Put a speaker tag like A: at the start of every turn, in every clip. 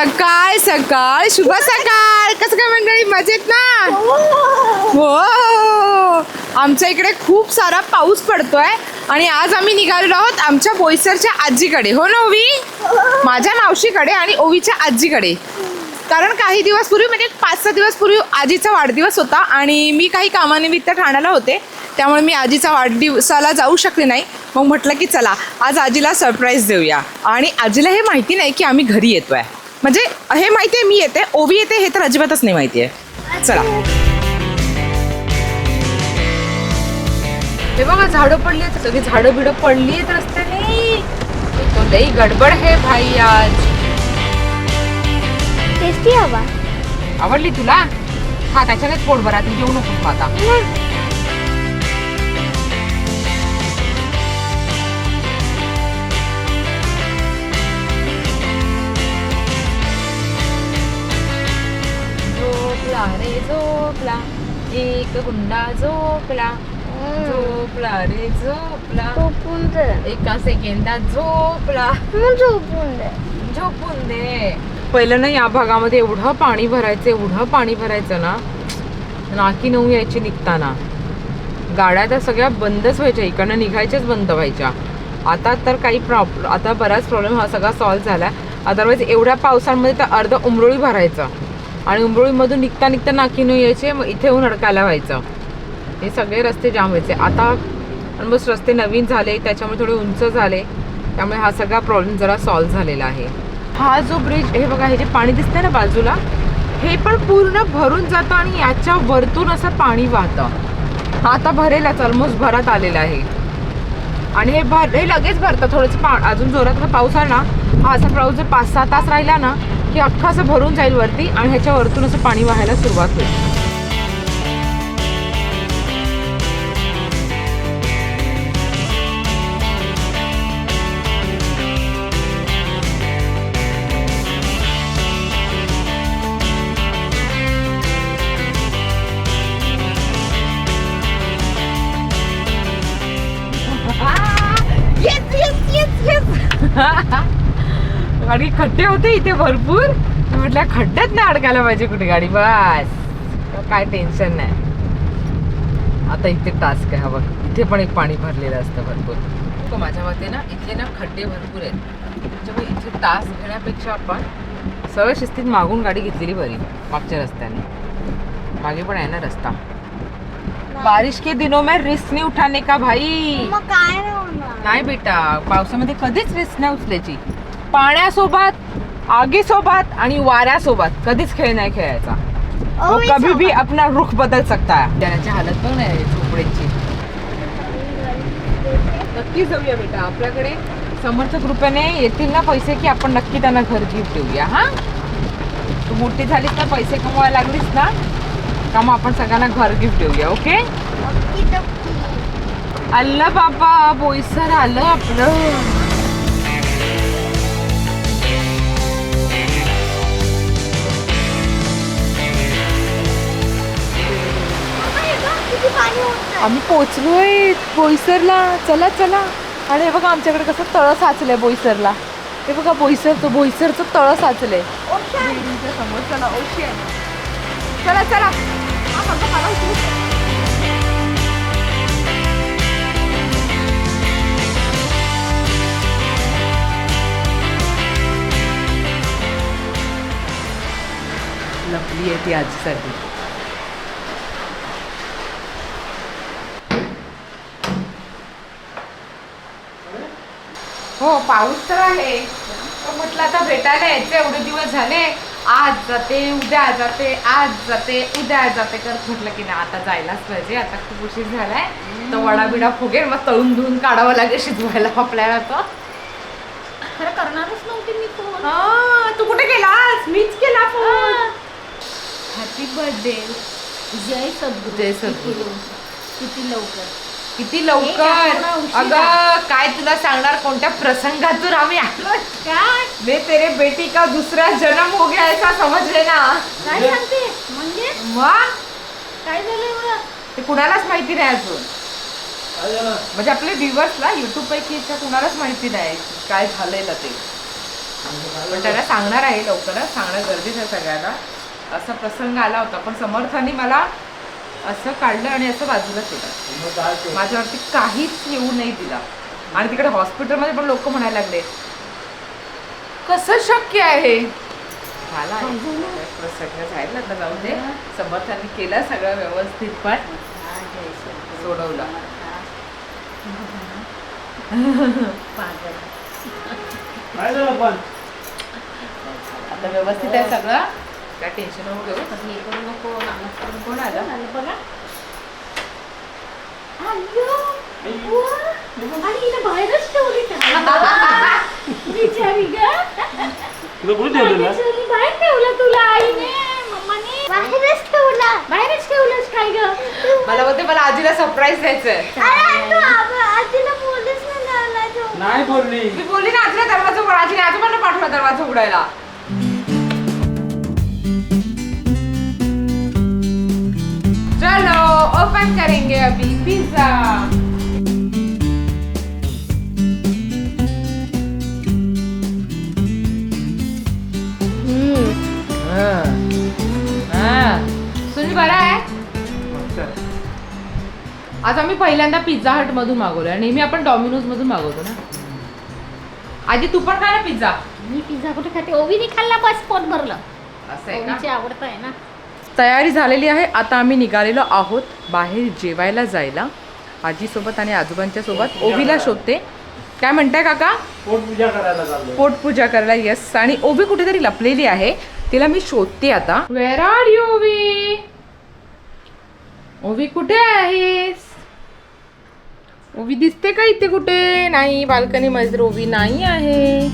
A: सकाळ सकाळ शुभ सकाळ. कसं काय मंडळी? मजेत ना? हो. आमच्या इकडे खूप सारा पाऊस पडतोय आणि आज आम्ही निघालेलो आहोत आमच्या बोईसरच्या आजीकडे. हो ना ओवी? माझ्या मावशीकडे आणि ओवीच्या आजीकडे. कारण काही दिवस पूर्वी म्हणजे पाच सहा दिवस पूर्वी आजीचा वाढदिवस होता आणि मी काही कामानिमित्त ठाण्याला होते. त्यामुळे मी आजीचा वाढदिवसाला जाऊ शकले नाही. मग म्हटलं की चला आज आजीला सरप्राईज देऊया. आणि आजीला हे माहिती नाही की आम्ही घरी येतोय. म्हणजे हे माहिती आहे मी येते. ओवी येते हे तर अजिबातच नाही माहिती आहे. चला. हे बघा झाडं पडली आहेत. सगळी झाडं बिडं पडली आहेत रस्त्याने. तो लई गडबड है भाई आज.
B: टेस्टी हवा.
A: आवडली तुला? हा त्याच्यानेच पोट भरा तू जेवू मग आता. रे झोपला एक गुंडा झोपला झोपला रे झोपला.
B: झोपून दे.
A: एका सेकंदात झोपला.
B: झोपून दे?
A: झोपून दे. पहिलं ना या भागामध्ये एवढं पाणी भरायचं एवढं पाणी भरायचं ना नाकी नऊ यायची निघताना. गाड्या तर सगळ्या बंदच व्हायच्या इकडनं निघायच्याच बंद व्हायच्या. आता तर काही प्रॉब्लेम आता बराच प्रॉब्लेम हा सगळा सॉल्व्ह झाला अदरवाईज एवढ्या पावसांमध्ये तर अर्ध उमरोळी भरायचं. आणि उंबरोळीमधून निघता निघता नाकी यायचे मग इथे येऊन अडकायला व्हायचं. हे सगळे रस्ते जाम व्हायचे. आता ऑलमोस्ट रस्ते नवीन झाले त्याच्यामुळे थोडे उंच झाले. त्यामुळे हा सगळा प्रॉब्लेम जरा सॉल्व्ह झालेला आहे. हा जो ब्रिज हे बघा हे जे पाणी दिसतंय ना बाजूला हे पण पूर्ण भरून जातं आणि याच्या वरतून असं पाणी वाहतं. हा आता भरेलच ऑलमोस्ट भरात आलेला आहे. आणि हे भर हे लगेच भरतं थोडंसं पा अजून जोरात पाऊस आला ना हा असा पाऊस जर पाच सहा तास राहिला ना की अख्खा असं भरून जाईल वरती आणि ह्याच्या वरतून असं पाणी वाहायला सुरुवात होईल. येस येस येस आणि खड्डे होते इथे भरपूर. मी म्हटलं खड्ड्यात नाही अडकायला पाहिजे कुठे गाडी? बस. काय टेन्शन नाही. आता इथे टास्क आहे हा बघ. इथे पण एक पाणी भरलेलं असतं भरपूर. तो माझ्या मते ना इथे ना खड्डे भरपूर आहेत. त्याच्यामुळे इथे टास्क घेण्यापेक्षा आपण सरळ शिस्तीत मागून गाडी घेतलेली बरी मागच्या रस्त्याने. मागे पण आहे ना रस्ता. बारिश के दिनों में रिस्क नहीं उठाने का भाई.
B: काय नाही
A: बेटा पावसामध्ये कधीच रिस्क नाही उचलायची. पाण्यासोबत आगीसोबत आणि वाऱ्यासोबत कधीच खेळ नाही खेळायचा. वो
B: ओवी
A: कभी भी. अपना रुख बदल सकता है. त्याची हालत बघ नाही झोपडीची. नक्की जाऊया बेटा आपल्याकडे समर्थ कृपेने येतील ना पैसे की आपण नक्की त्यांना घर गिफ्ट देऊया हा? तू मोठी झालीस ना पैसे कमवायला लागलीस ना का मग आपण सगळ्यांना घर गिफ्ट देऊया ओके?
B: नक्की नक्की.
A: आलं बाबा बोईसर आलं आपलं. आम्ही पोचलोय बोईसरला. चला चला. आणि हे बघा आमच्याकडे कसं तळं साचलंय बोईसरला. हे बघा बोईसरचं बोईसरचं तळं साचलंय. बिल्डिंगच्या समोर चला ओशियन. चला चला. लपली आहे ती आजीसाठी. हो पाऊस तर आहे. म्हटलं आता भेटायला यायचे एवढे दिवस झाले. आज जाते उद्या जाते आज जाते उद्या जाते. करत म्हटलं की नाही आता जायलाच पाहिजे. आता खूप उशीर झालाय. तर वडा बिडा फुगेल मग तळून धुवून काढावं लागेल शिजवायला आपल्याला तर
B: खरं करणारच नव्हती मी फोन.
A: हा, तू कुठे गेलास? मीच केला फोन.
B: हॅपी बर्थडे जय सद्गुरू.
A: जय सद्गुरू.
B: किती लवकर
A: किती लवकर. अगं काय तुला सांगणार? कोणत्या प्रसंगातून आम्ही आलो?
B: काय?
A: मे तेरे बेटी का दुसरा जन्म हो गया ऐसा समजले ना.
B: काय सांगते? म्हणजे?
A: मग?
B: काय झालं
A: ते कुणालाच माहिती नाही अजून. म्हणजे आपले व्ह्युअर्सला युट्यूब पैकी कुणालाच माहिती नाही काय झालंय ना ते. पण त्याला सांगणार आहे लवकरच सांगणं गरजेचं आहे सगळ्यांना. असा प्रसंग आला होता पण समर्थाने मला असं काढलं आणि असं बाजूला केलं. माझ्यावरती काहीच येऊ नाही दिला. आणि तिकडे हॉस्पिटलमध्ये पण लोक म्हणायला लागले कसं शक्य आहे? झाला. प्रसंग झाला आता जाऊ दे. समर्थाने केलं सगळं व्यवस्थित सोडवलं.
C: पण?
A: आता व्यवस्थित आहे सगळं. काय टेन्शन नको घेऊ. हे करू नको कोण आलं?
B: बघा. बाहेरच ठेवली का? बिचारी ग.
C: तुला कुठे ठेवलेलं
B: बिचारी बाहेर ठेवलं तुला आईने मम्माने. बाहेरच ठेवला. बाहेरच ठेवलंस काय ग?
A: मला बोलते मला आजीला सरप्राईज
B: तू. नाही
C: बोलली.
A: मी बोलली ना आजीला दरवाजा उघडा आजीने आजोबांना पाठवला दरवाजा उघडायला. चलो ओपन करेंगे अभी पिज्जा सुनील बरा आहे आज आम्ही पहिल्यांदा पिझ्झा हट मधून मागवलोय. नेहमी आपण डॉमिनोज मधून मागवतो ना. आजी तू पण खा ना पिझ्झा
B: मी पिझ्झा कुठे खाते? ओवीने खाल्ला बस पोट भरलं.
A: असं आहे
B: ओवीची
A: का?
B: आवडत आहे ना.
A: तयारी झालेली आहे. आता आम्ही निघालेलो आहोत बाहेर जेवायला जायला. आजीसोबत आणि आजोबांच्या सोबत. ओवीला शोधते. काय म्हणताय काका?
C: पोट पूजा करायला
A: पोटपूजा करायला येस आणि ओवी कुठेतरी लपलेली आहे. तिला मी शोधते आता. वेर आर यू ओवी? ओवी कुठे आहेस? ओवी दिसते का इथे कुठे? नाही बाल्कनी मध्ये तर ओवी नाही आहे.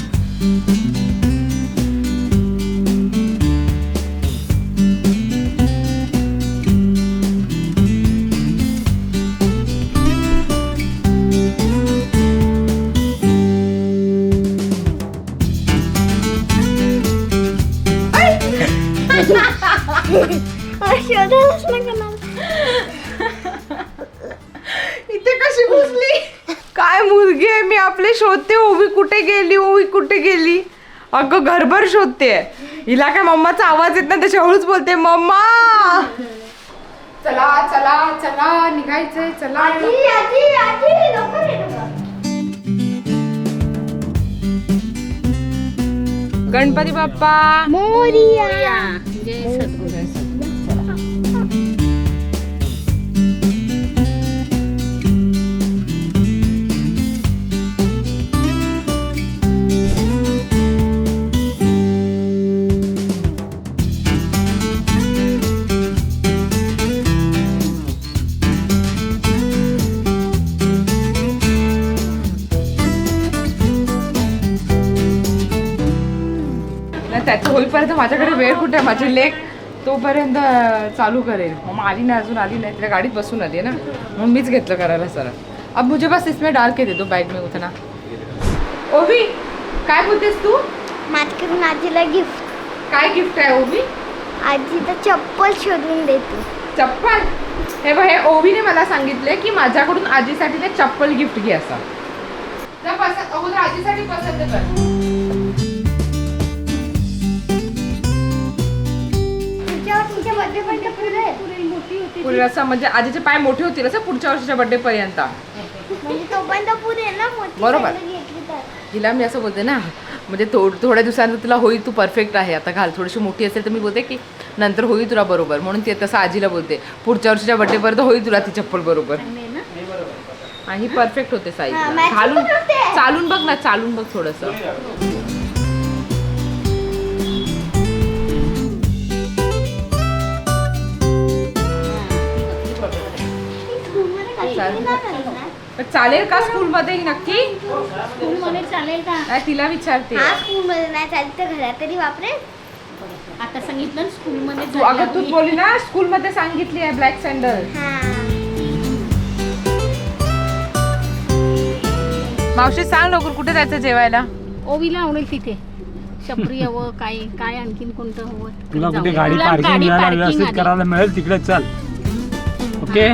B: शोधायलाच
A: इथे कशी घुसली काय मुलगी आहे? मी आपले शोधते ओवी कुठे गेली ओवी कुठे गेली? अगं घरभर शोधते. हिला काय मम्माचा आवाज येत नाही त्याच्या हळूच बोलते मम्मा! चला चला चला निघायचंय चला.
B: आजी आजी आजी लवकर ये लवकर.
A: गणपती बाप्पा.
B: मोरिया. जय सद्गुरू
A: होईपर्यंत माझ्याकडे वेळ कुठे आहे? माझी लेख तोपर्यंत चालू करेल. मग आली नाही अजून आली नाही तिला गाडीत बसून आली ना? म्हणून मीच घेतलं करायला सर. अब मुझे बस इसमें डाल के दे दो बैग में उतना. ओवी काय बोलतेस तू?
B: माझ्याकडून आजीला गिफ्ट
A: काय गिफ्ट आहे ओवी?
B: आजीचं चप्पल शोधून देतो.
A: चप्पल? हे बघ हे ओवीने मला सांगितले की माझ्याकडून आजीसाठी ते चप्पल गिफ्ट घे असं. पसंत अगोदर आजीसाठी पसंत कर. असं म्हणजे आजीचे पाय मोठे होतील असं पुढच्या वर्षीच्या बर्थडे पर्यंत.
B: म्हणजे
A: बरोबर. हिला मी असं बोलते ना म्हणजे थोड थोड्या दिवसानंतर तुला होईल तू परफेक्ट आहे. आता घाल थोडीशी मोठी असेल तर मी बोलते की नंतर होईल तुला बरोबर. म्हणून ते तसं आजीला बोलते. पुढच्या वर्षीच्या बर्थडेपर्यंत होईल तुला ती चप्पल बरोबर.
B: चांगली आहे ना.
A: आणि परफेक्ट होते साईज
B: हा,
A: घालून. चालून बघ ना चालून बघ थोडंसं. पण चालेल का स्कूलमध्ये नक्की?
B: स्कूलमध्ये चालेल का?
A: नाही, तिला विचारते.
B: हा स्कूलमध्ये नाही चालेल तर घरात तरी वापरेल.
D: आता सांगितलं स्कूलमध्ये
A: तू अगं तू बोलली ना स्कूलमध्ये सांगितली आहे ब्लॅक सँडल
B: हा.
A: मावशी सांग लवकर कुठे जायचं जेवायला?
D: ओवीला आवडेल तिथे. शबरी हवं काय काय आणखीन कोणतं हवं
C: तुला कुठे
D: जाऊया.
C: गाडी
D: तुला
C: पार्किंग
D: गाडी
C: मिळायला
D: parking
C: व्यवस्थित
D: आली.
C: करायला मिळेल तिकडे चल. Okay?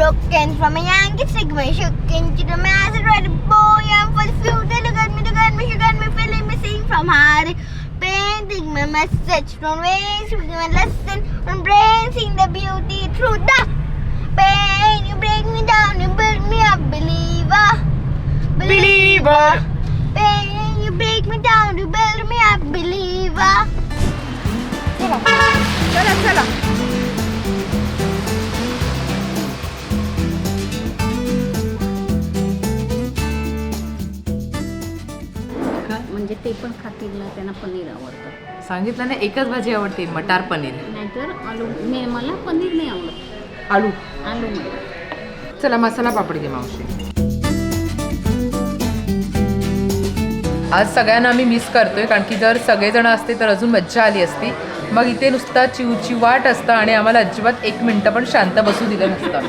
B: broken from a Yankee segment. Shook into the mass, red boy, I'm for the future. Look at me, look at me, look at me, feeling missing from heart. Painting my message from ways, with my lesson, embracing the beauty through the pain. You break me down, you build me up, believer.
A: Believer.
B: Pain, you break me down, you build me up, believer.
A: Chalo, chalo, chalo.
D: म्हणजे ते पण खातील ना त्यांना पनीर आवडतं.
A: सांगितलं ना एकच भाजी आवडते मटार पनीर.
D: नाहीतर आलू मी मला पनीर नाही आवडत.
A: आलू.
D: आलू मला
A: चला मसाला पापडी दे मावशी. आज सगळ्यांना आम्ही मिस करतोय कारण की जर सगळेजण असते तर अजून मज्जा आली असती. मग इथे नुसता चिवची वाट असतं आणि आम्हाला अजिबात एक मिनटं पण शांत बसू दिलं नसतं.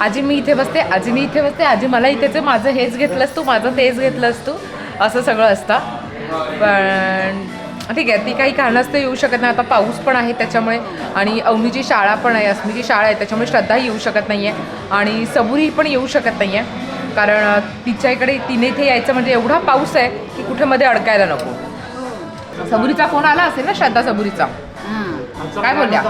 A: आजी मी इथे बसते आजी मी इथे बसते आजी मला इथेच माझं हेच घेतलंस तू माझं तेच घेतलंस तू असं सगळं असतं. पण ठीक आहे ती काही कारणास्तव येऊ शकत नाही. आता पाऊस पण आहे त्याच्यामुळे आणि अवनीची शाळा पण आहे अस्मीची शाळा आहे त्याच्यामुळे श्रद्धाही येऊ शकत नाही आहे आणि सबुरी पण येऊ शकत नाही आहे कारण तिच्या इकडे तिने इथे यायचं म्हणजे एवढा पाऊस आहे की कुठे मध्ये अडकायला नको. सबुरीचा फोन आला असेल ना श्रद्धा सबुरीचा? काय बोलल्या?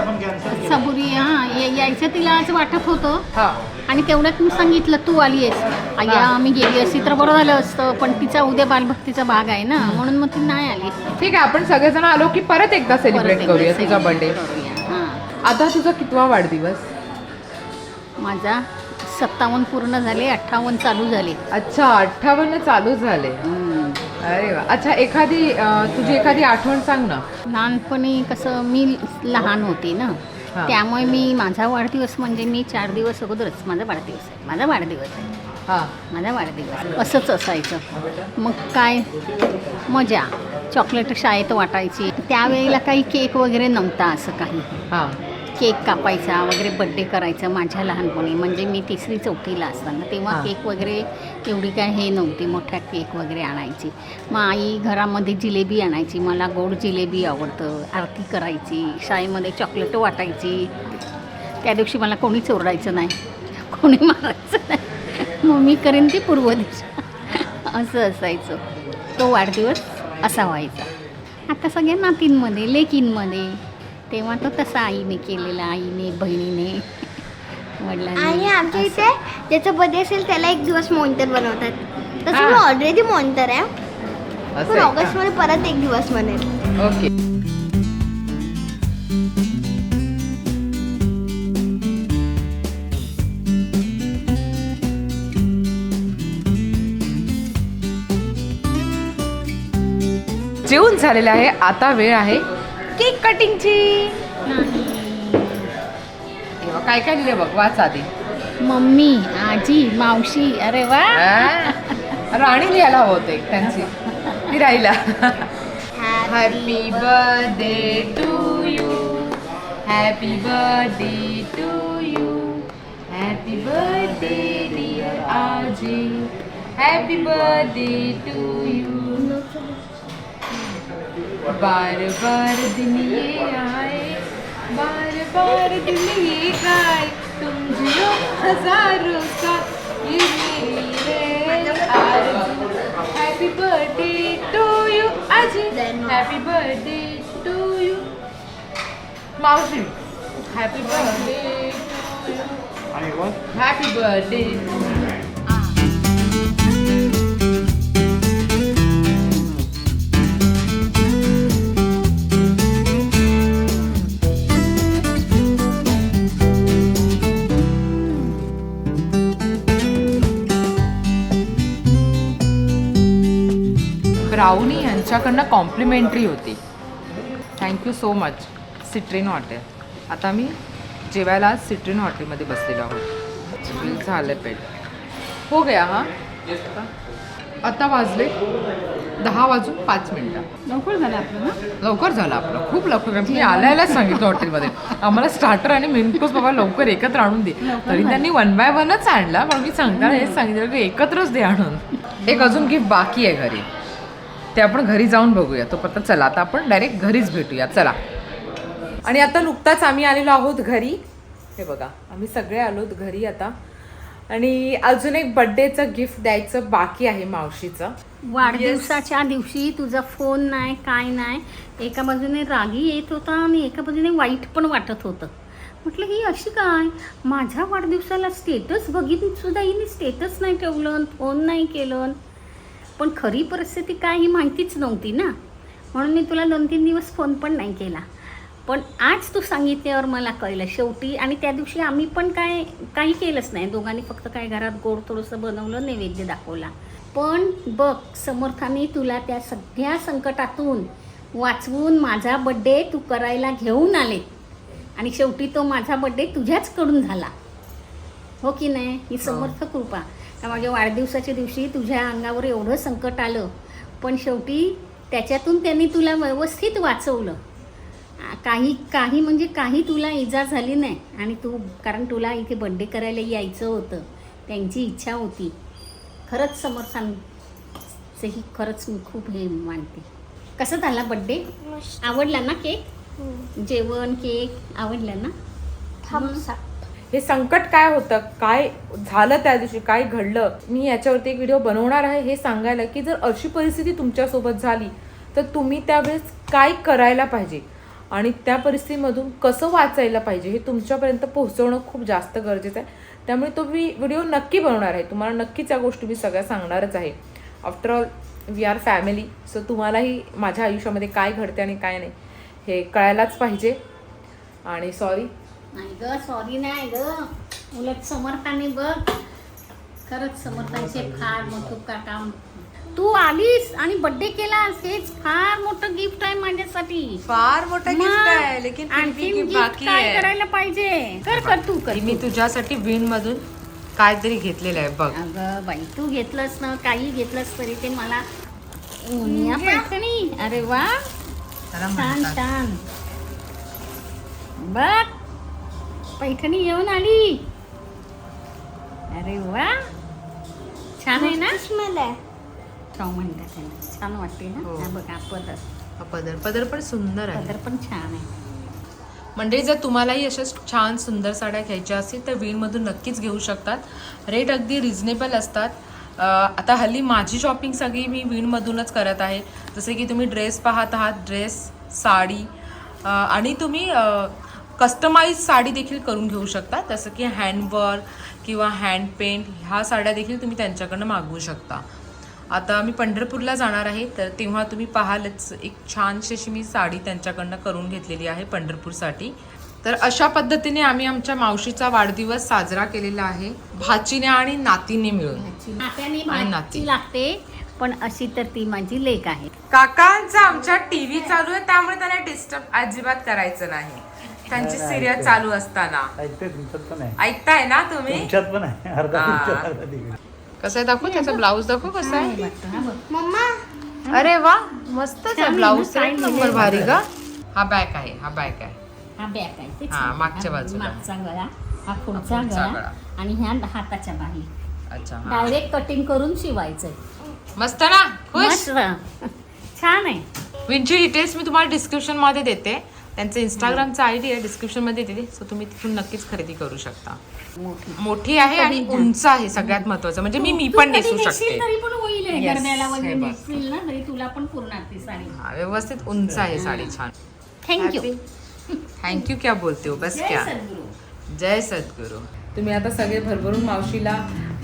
D: सबुरी हां या- यायचं तिला आज वाटत होतं.
A: हां.
D: आणि तेवढ्यात मी सांगितलं तू आली आहेस. आया मी गेली असती तर बरं झालं असतं पण तिचा उद्या बालभक्तीचा भाग आहे ना म्हणून मग ती नाही आली.
A: ठीक आहे आपण सगळेजण आलो की परत एकदा सेलिब्रेट
D: एकदा
A: करूया तुझा
D: celebrate
A: बर्थडे
D: करूया. हां.
A: आता तुझा कितवा वाढदिवस?
D: माझा सत्तावन्न पूर्ण झाले अठ्ठावन्न चालू झाले.
A: अच्छा अठ्ठावन्न चालू झाले. अरे वा. अच्छा एखादी अ, तुझी एखादी आठवण सांग ना.
D: लहानपणी कसं मी लहान होते ना
A: हां.
D: त्यामुळे मी माझा वाढदिवस म्हणजे मी चार दिवस अगोदरच माझा वाढदिवस आहे माझा वाढदिवस आहे.
A: हां.
D: माझा वाढदिवस असंच असायचं. मग काय? मजा. चॉकलेट शाळेत वाटायची. त्यावेळेला काही केक वगैरे नव्हता असं काही.
A: हां.
D: केक कापायचा वगैरे बड्डे करायचं माझ्या लहानपणी. म्हणजे मी तिसरी चौथीला असताना तेव्हा. केक वगैरे एवढी काय हे नव्हती. मोठ्या केक वगैरे आणायची. मग आई घरामध्ये जिलेबी आणायची. मला गोड जिलेबी आवडतं. आरती करायची. शाळेमध्ये चॉकलेट वाटायची. त्या दिवशी मला कोणीच ओरडायचं नाही. कोणी मारायचं नाही. मग मी करेन ती पूर्व दिशा. असं असायचं. तो वाढदिवस असा व्हायचा आता सगळ्या नातींमध्ये लेकींमध्ये तेव्हा तो तसा आईने केलेला आईने बहिणीने
B: आणि आमच्या इथे ज्याचा बर्थडे असेल त्याला एक दिवस मॉनिटर बनवतात. तसं मी. ऑलरेडी मॉनिटर आहे.
A: असं
B: पण ऑगस्ट? मध्ये परत एक दिवस बनेल
A: ओके. जेवण झालेलं आहे आता वेळ आहे. केक कटिंगची. तेव्हा काय काय लिहिलं बघ वाच आधी.
D: मम्मी आजी मावशी अरे वा?
A: राणी लिहायला होतं एक त्यांची. ती राहिला. Happy birthday to you happy birthday to you happy birthday dear आजी हॅपी बर्थडे टू यू बार बार दिन ये आए बार बार दिन ये गाए तुम जियो हजारों का ये मेरी है आरज़ू हैप्पी बर्थडे टू यू आजी। हैप्पी बर्थडे टू यू मावशी। हॅपी बर्थडे टू यू
C: आणि वर
A: हॅपी बर्थडे ब्राउनी यांच्याकडनं कॉम्प्लिमेंटरी होती. Thank you so much Citrine hotel आता मी जेवायला आज सिट्रिन हॉटेलमध्ये बसलेलो आहोत. झालं पेट. हो गया हां? आता वाजले दहा वाजून पाच मिनटं.
D: लवकर झालं आपलं ना?
A: लवकर झालं आपलं. खूप लवकर मी आल्याला सांगितलं हॉटेलमध्ये. आम्हाला स्टार्टर आणि मेन कोर्स बाबा लवकर एकत्र आणून दे. तरी त्यांनी वन बाय वनच आणला. पण मी सांगताना हेच सांगितलं की एकत्रच दे आणून. एक अजून गिफ्ट बाकी आहे घरी. ते आपण घरी जाऊन बघूया. तो पत्ता चला आता आपण डायरेक्ट घरीच भेटूया. चला. आणि आता नुकताच आम्ही आलेलो आहोत घरी. हे बघा आम्ही सगळे आलोत घरी आता. आणि अजून एक बर्थडेचं गिफ्ट द्यायचं बाकी आहे मावशीचं.
D: वाढदिवसाच्या दिवशी तुझा फोन नाही काय नाही. एका बाजूने रागी येत होता आणि एका बाजूने वाईट पण वाटत होतं. म्हटलं ही अशी काय? माझ्या वाढदिवसाला स्टेटस बघितून सुद्धा हिने स्टेटस नाही ठेवलं फोन नाही केलं पण खरी परिस्थिती काय ही माहितीच नव्हती ना. म्हणून मी तुला दोन तीन दिवस फोन पण नाही केला. पण आज तू सांगितल्यावर मला कळलं. शेवटी आणि त्या दिवशी आम्ही पण काय काही केलंच नाही. दोघांनी फक्त काय घरात गोड थोडंसं बनवलं नैवेद्य दाखवला. पण बघ समर्थाने तुला त्या सगळ्या संकटातून वाचवून माझा बड्डे तू करायला घेऊन आले. आणि शेवटी तो माझा बड्डे तुझ्याचकडून झाला. हो की नाही? ही समर्थ कृपा. का माझ्या वाढदिवसाच्या दिवशी तुझ्या अंगावर एवढं संकट आलं. पण शेवटी त्याच्यातून त्यांनी तुला व्यवस्थित वाचवलं. काही काही म्हणजे काही तुला इजा झाली नाही. आणि तू कारण तुला इथे बड्डे करायला यायचं होतं. त्यांची इच्छा होती. खरंच समर्थांचे ही खरंच मी खूप हे मानते. कसं झाला बड्डे आवडला ना केक जेवण केक आवडलं ना?
B: अप
A: हे संकट काय होतं? काय झालं त्या दिवशी? काय घडलं? मी याच्यावरती एक व्हिडिओ बनवणार आहे हे सांगायला की जर अशी परिस्थिती तुमच्यासोबत झाली तर तुम्ही त्यावेळेस काय करायला पाहिजे? आणि त्या परिस्थितीमधून कसं वाचायला पाहिजे? हे तुमच्यापर्यंत पोहोचवणं खूप जास्त गरजेचं आहे. त्यामुळे तो मी व्हिडिओ नक्की बनवणार आहे. तुम्हाला नक्कीच या गोष्टी मी सगळ्या सांगणारच आहे. After all we are family so तुम्हालाही माझ्या आयुष्यामध्ये काय घडते आणि काय नाही हे कळायलाच पाहिजे. आणि सॉरी
D: नाही ग सॉरी नाही ग. उलट समर्थाने बघ. खरंच समर्थांचे फार मोठं का काम तू आलीस आणि बर्थडे केलास हेच फार मोठं गिफ्ट आहे माझ्यासाठी.
A: फार मोठा
D: मग,
A: गिफ्ट आहे लेकिन फिर भी
D: आणखीन
A: gift
D: gift
A: बाकी
D: काय
A: आहे.
D: करायला पाहिजे? कर कर तू कर
A: मी तुझ्यासाठी विण मधून काहीतरी घेतलेलं आहे बघ.
D: अगं बाई तू घेतलंस ना काही घेतलंस तरी ते मला उनिया पैठणी. अरे वा.
A: त्याला
D: छान
A: म्हणतात.
D: छान. बघ. पैठणी येऊन आली. अरे वा. छान आहे ना?
B: स्मेल आहे.
D: म्हणतात त्याला. छान वाटते ना?
A: हो.
D: हा बघ पदर.
A: हा पदर. पदर पण सुंदर आहे.
D: पदर पण छान आहे.
A: म्हणजे जर तुम्हालाही अशा छान सुंदर साड्या घ्यायच्या असतील तर वीणमधून नक्कीच घेऊ शकतात. रेट अगदी रिझनेबल असतात. अं, आता हल्ली माझी शॉपिंग सगळी मी वीणमधूनच करत आहे. जसे की तुम्ही ड्रेस पाहत आहात ड्रेस साडी. अं, आणि तुम्ही कस्टमाइज साडी देखील करून घेऊ शकता. जसं की हँडवर्क किंवा हँड पेंट ह्या साड्या देखील तुम्ही त्यांच्याकडनं मागवू शकता. आता मी पंढरपूरला जाणार आहे तर तेव्हा तुम्ही पाहालच एक छानशी अशी मी साडी त्यांच्याकडनं करून घेतलेली आहे पंढरपूरसाठी. तर अशा पद्धतीने आम्ही आमच्या मावशीचा वाढदिवस साजरा केलेला आहे. भाचीने आणि नातीने मिळून. नाती.
D: लागते पण अशी तर ती माझी लेक आहे.
A: काकांचा आमच्या टीव्ही चालू आहे त्यामुळे त्यांना डिस्टर्ब अजिबात करायचं नाही. त्यांची सिरियल चालू असताना.
C: ऐकते तुमच्यात पण आहे.
A: ऐकताय ना तुम्ही?
C: तुमच्यात पण आहे. अर्धा. तुमच्यात अर्धा तिकडे
A: कसं आहे? दाखवू त्याचा ब्लाऊज दाखवू कसा आहे.
D: हा.
B: मम्मा!
A: अरे वा मस्तच आहे ब्लाऊज
D: काय
A: नंबर भारी का? हा बॅक आहे हा बॅक आहे.
D: हा बॅक
A: हा. मागच्या
D: हा
A: बाजूला.
D: मागचा गळा हा पुढचा
A: पुढचा
D: गळा
A: गळा.
D: आणि ह्या हाताच्या बाही
A: अच्छा हा.
D: डायरेक्ट कटिंग करून शिवायचंय.
A: मस्त ना? खुश?
D: मस्त. छान आहे.
A: विंची डिटेल्स मी तुम्हाला डिस्क्रिप्शनमध्ये देते. त्यांचं इंस्टाग्रामचा आय डी आहे डिस्क्रिप्शनमध्ये देते सो तुम्ही तिथून नक्कीच खरेदी करू शकता.
D: मोठी.
A: आहे आणि उंच आहे सगळ्यात महत्वाचं. म्हणजे मी मी पण नेसू शकते.
D: तरी पण होईल हे
A: Yes,
D: गरब्याला वगैरे
A: हे बघ.
D: नेसशील ना तरी तुला पण पूर्ण ती साडी.
A: हा, व्यवस्थित उंच आहे साडी छान.
D: थँक्यू
A: थँक्यू क्या बोलते हो? बस
D: जय
A: क्या?
D: सद्गुरू.
A: जय सद्गुरू. तुम्ही आता सगळे भरभरून मावशीला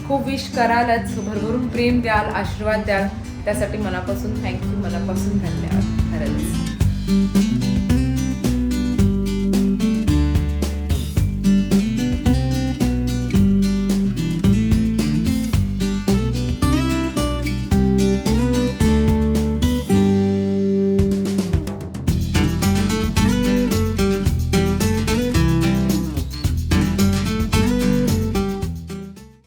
A: खूप विश करालच. भरभरून प्रेम द्याल आशीर्वाद द्याल. त्यासाठी मनापासून थँक्यू मनापासून धन्यवाद. खरंच.